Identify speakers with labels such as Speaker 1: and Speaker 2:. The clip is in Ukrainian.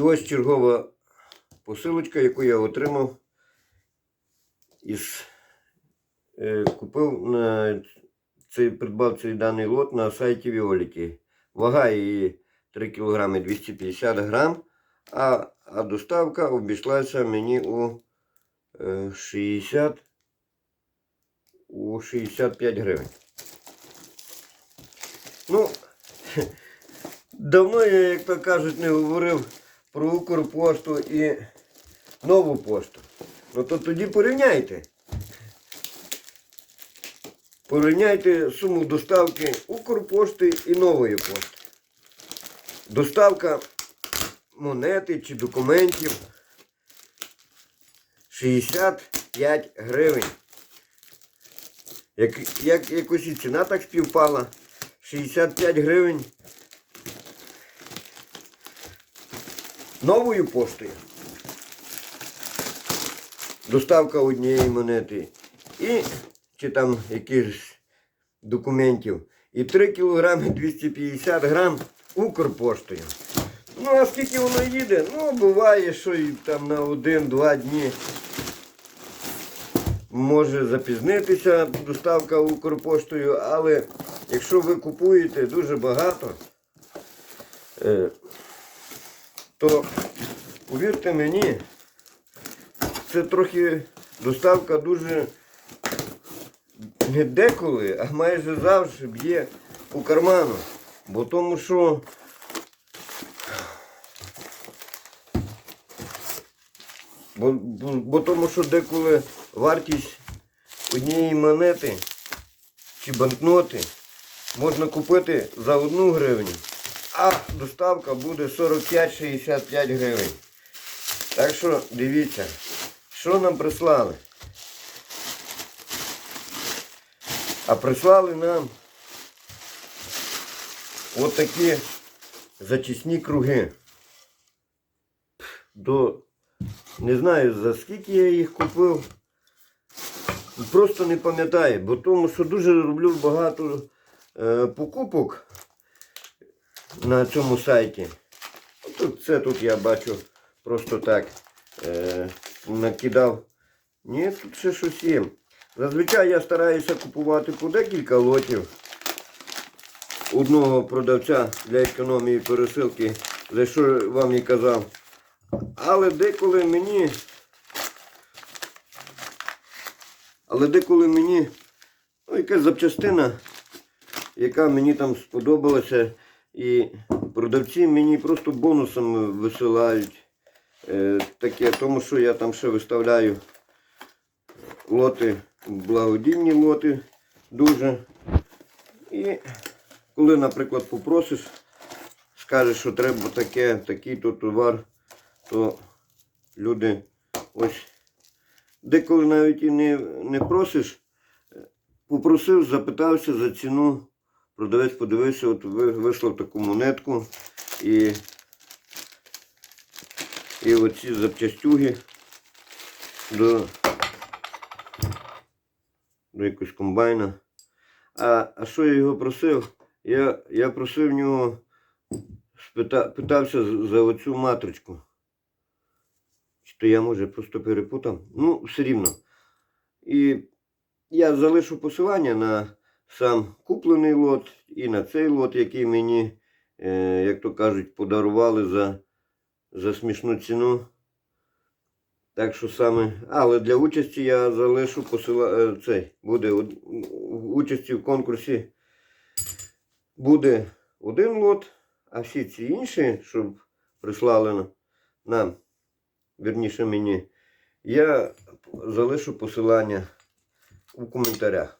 Speaker 1: І ось чергова посилочка, яку я отримав із е, купив на цей придбав цей даний лот на сайті Віоліті. Вага її 3 кг 250 грам, а, а доставка обійшлася мені у е, 60 у 65 гривень. Ну, давно я, як то кажуть, не говорив про Укрпошту і нову пошту. Ну то тоді порівняйте. Порівняйте суму доставки Укрпошти і нової пошти. Доставка монети чи документів 65 гривень. Як, як якось і ціна так співпала. 65 гривень новою поштою. Доставка однієї монети. І чи там якихось документів. І 3 кг 250 грам Укрпоштою. Ну, а скільки воно їде? Ну, буває, що і там на один-два дні може запізнитися доставка Укрпоштою, але якщо ви купуєте дуже багато, е, то повірте мені, це трохи доставка дуже не деколи, а майже завжди б'є у карману. Бо тому що бо, бо, бо тому що деколи вартість однієї монети чи банкноти можна купити за одну гривню, а доставка буде 45-65 гривень. Так що дивіться, що нам прислали. А прислали нам от такі зачисні круги. До не знаю за скільки я їх купив. Просто не пам'ятаю, бо тому що дуже роблю багато е, покупок на цьому сайті. Тут це тут я бачу просто так е, накидав. Ні, тут ще щось є. Зазвичай я стараюся купувати по декілька лотів одного продавця для економії пересилки, за що вам і казав. Але деколи мені. Але деколи мені ну, якась запчастина, яка мені там сподобалася, і продавці мені просто бонусами висилають е, таке, тому що я там ще виставляю лоти, благодійні лоти дуже. І коли, наприклад, попросиш, скажеш, що треба таке, такий-то товар, то люди ось деколи навіть і не, не просиш, попросив, запитався за ціну. Продавець подивився, от ви- вислав таку монетку і, і оці запчастюги до, до якогось комбайна. А, а що я його просив? Я, я просив в нього, спита, питався за оцю матричку. Чи то я може просто перепутав? Ну, все рівно. І я залишу посилання на сам куплений лот і на цей лот, який мені, е, як то кажуть, подарували за, за смішну ціну. Так що саме. Але для участі я залишу посила... е, цей. Буде в участі в конкурсі буде один лот, а всі ці інші, щоб прислали на- нам, вірніше мені, я залишу посилання у коментарях.